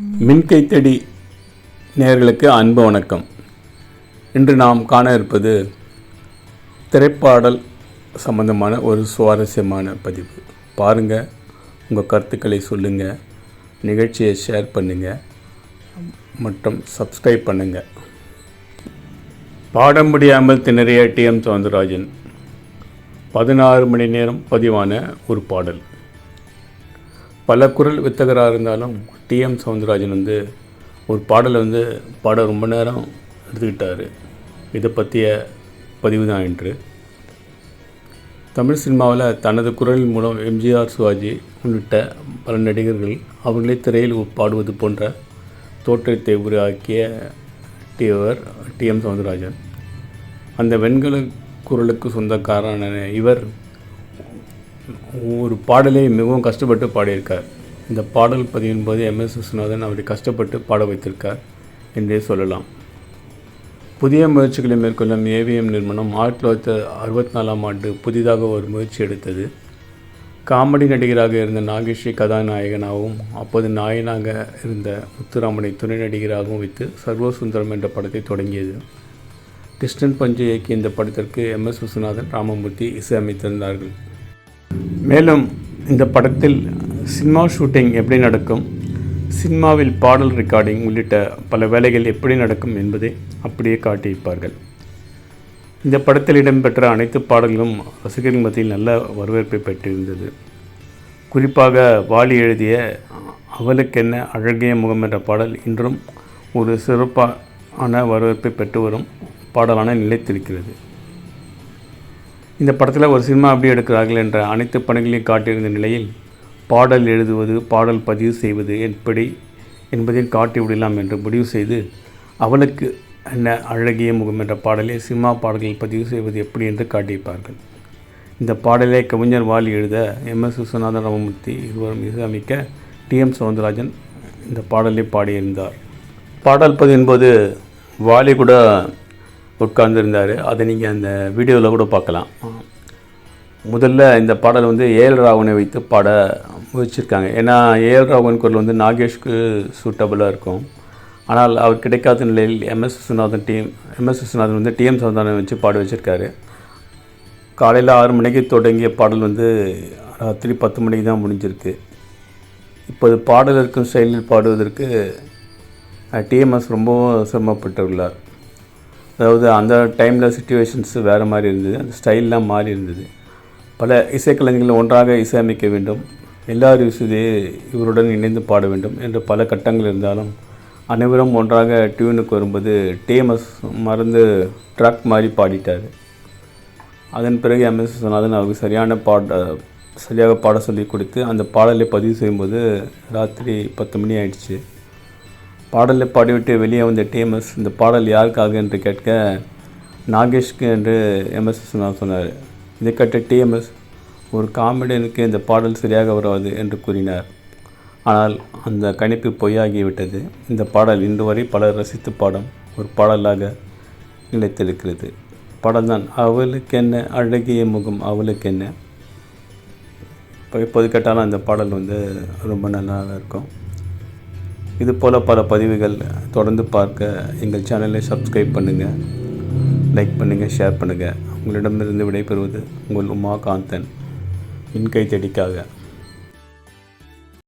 மின்கைத்தடி நேர்களுக்கு அன்பு வணக்கம். இன்று நாம் காண இருப்பது திரைப்பாடல் சம்பந்தமான ஒரு சுவாரஸ்யமான பதிவு. பாருங்கள் உங்கள் கருத்துக்களை சொல்லுங்கள் நிகழ்ச்சியை ஷேர் பண்ணுங்கள் மற்றும் சப்ஸ்கிரைப் பண்ணுங்கள் பாட முடியாமல் திணறிய டிஎம் சவுந்தரராஜன் பதினாறு மணி நேரம் பதிவான ஒரு பாடல். பல குரல் வித்தகராக இருந்தாலும் டிஎம் சவுந்தரராஜன் வந்து ஒரு பாடலை வந்து பாட ரொம்ப நேரம் எடுத்துக்கிட்டார். இதை பற்றிய பதிவு தான் என்று தமிழ் சினிமாவில் தனது குரலின் மூலம் எம்ஜிஆர் சிவாஜி உள்ளிட்ட பல நடிகர்கள் அவர்களே திரையில் பாடுவது போன்ற தோற்றத்தை உருவாக்கிய டிவர் டிஎம் சவுந்தரராஜன். அந்த வெண்கல குரலுக்கு சொந்தக்காரான இவர் ஒரு பாடலை மிகவும் கஷ்டப்பட்டு பாடியிருக்கார். இந்த பாடல் பதிவின் போது எம்எஸ் விஸ்வநாதன் அவரை கஷ்டப்பட்டு பாட வைத்திருக்கார் என்றே சொல்லலாம். புதிய முயற்சிகளை மேற்கொள்ளும் ஏவிஎம் நிறுவனம் ஆயிரத்தி தொள்ளாயிரத்தி அறுபத்தி நாலாம் ஆண்டு புதிதாக ஒரு முயற்சி எடுத்தது. காமெடி நடிகராக இருந்த நாகேஷை கதாநாயகனாகவும் அப்போது நாயனாக இருந்த முத்துராமனை துணை நடிகராகவும் வைத்து சர்வசுந்தரம் என்ற படத்தை தொடங்கியது. கிருஷ்ணன் பஞ்சு இயக்கிய இந்த படத்திற்கு எம் எஸ் விஸ்வநாதன் ராமமூர்த்தி இசையமைத்திருந்தார்கள். மேலும் இந்த படத்தில் சினிமா ஷூட்டிங் எப்படி நடக்கும்? சினிமாவில் பாடல் ரெக்கார்டிங் உள்ளிட்ட பல வேலைகள் எப்படி நடக்கும் என்பதை அப்படியே காட்டியிருப்பார்கள். இந்த படத்தில் இடம்பெற்ற அனைத்து பாடல்களும் ரசிகர்கள் மத்தியில் நல்ல வரவேற்பை பெற்றிருந்தது. குறிப்பாக வாலி எழுதிய அவளுக்கென்ன அழகிய முகம் என்ற பாடல் இன்றும் ஒரு சிறப்பான வரவேற்பை பெற்று வரும் பாடலான நிலைத்திருக்கிறது. இந்த படத்தில் ஒரு சினிமா எப்படி எடுக்கிறார்கள் என்ற அனைத்து பணிகளையும் காட்டியிருந்த நிலையில் பாடல் எழுதுவது பாடல் பதிவு செய்வது எப்படி என்பதையும் காட்டி விடலாம் என்று முடிவு செய்து அவளுக்கு என்ன அழகிய முகம் என்ற பாடலை சினிமா பாடல்கள் பதிவு செய்வது எப்படி என்று காட்டியிருப்பார்கள். இந்த பாடலை கவிஞர் வாலி எழுத எம். எஸ். விஸ்வநாதன் ராமமூர்த்தி இருவரும் இசையமைக்க டிஎம் சவுந்தரராஜன் இந்த பாடலை பாடியிருந்தார். பாடல் பதினின்போது வாலி கூட உட்கார்ந்துருந்தார். அதை நீங்கள் அந்த வீடியோவில் கூட பார்க்கலாம். முதல்ல இந்த பாடல் வந்து ஏஎல் ராகவனை வைத்து பாட முயற்சிருக்காங்க ஏன்னா ஏஎல் ராகவன் குரல் வந்து நாகேஷ்க்கு சூட்டபுளாக இருக்கும். ஆனால் அவர் கிடைக்காத நிலையில் MS Viswanathan team MS Viswanathan வந்து டிஎம் சந்தானம் வச்சு பாட வச்சுருக்காரு. காலையில் ஆறு மணிக்கு தொடங்கிய பாடல் வந்து ராத்திரி பத்து மணிக்கு தான் முடிஞ்சிருக்கு. இப்போது பாடல் இருக்கும் ஸ்டைலில் பாடுவதற்கு டிஎம்எஸ் ரொம்பவும் சிரமப்பட்டுள்ளார். அதாவது அந்த டைமில் சுச்சுவேஷன்ஸ் வேறு மாதிரி இருந்தது அந்த ஸ்டைல்லாம் மாறி இருந்தது. பல இசைக்கலைஞர்கள் ஒன்றாக இசையமைக்க வேண்டும். எல்லாரும் இசையே இவருடன் இணைந்து பாட வேண்டும் என்று பல கட்டங்கள் இருந்தாலும் அனைவரும் ஒன்றாக டியூனுக்கு வரும்போது டிஎம்எஸ் மறந்து ட்ராக் மாதிரி பாடிட்டார். அதன் பிறகு எம்எஸ் விஸ்வநாதன் அவருக்கு சரியான பாட சரியாக பாட சொல்லி கொடுத்து அந்த பாடலை பதிவு செய்யும்போது ராத்திரி பத்து மணி ஆயிடுச்சு. பாடலை பாடிவிட்டு வெளியே வந்த டிஎம்எஸ் இந்த பாடல் யாருக்காக? என்று கேட்க நாகேஷ்க்கு என்று எம்எஸ் விஸ்வநாதன் சொன்னார். இதை கேட்ட டிஎம்எஸ் ஒரு காமெடியனுக்கு இந்த பாடல் சரியாக வராது என்று கூறினார். ஆனால் அந்த கணிப்பு பொய்யாகிவிட்டது. இந்த பாடல் இன்று வரை பலர் ரசித்து பாடும் ஒரு பாடலாக நிலைத்திருக்கிறது. பாடல்தான் அவளுக்கென்ன அவளுக்கு என்ன அழகிய முகம் அவளுக்கென்ன? இப்போ இப்போது கேட்டாலும் அந்த பாடல் வந்து ரொம்ப நல்லா இருக்கும். இது போல் பல பதிவுகள் தொடர்ந்து பார்க்க எங்கள் சேனலை சப்ஸ்கிரைப் பண்ணுங்கள் லைக் பண்ணுங்கள் ஷேர் பண்ணுங்கள் உங்களிடமிருந்து விடைபெறுவது உங்கள் உமா காந்தன். இன்கை தெடிக்காக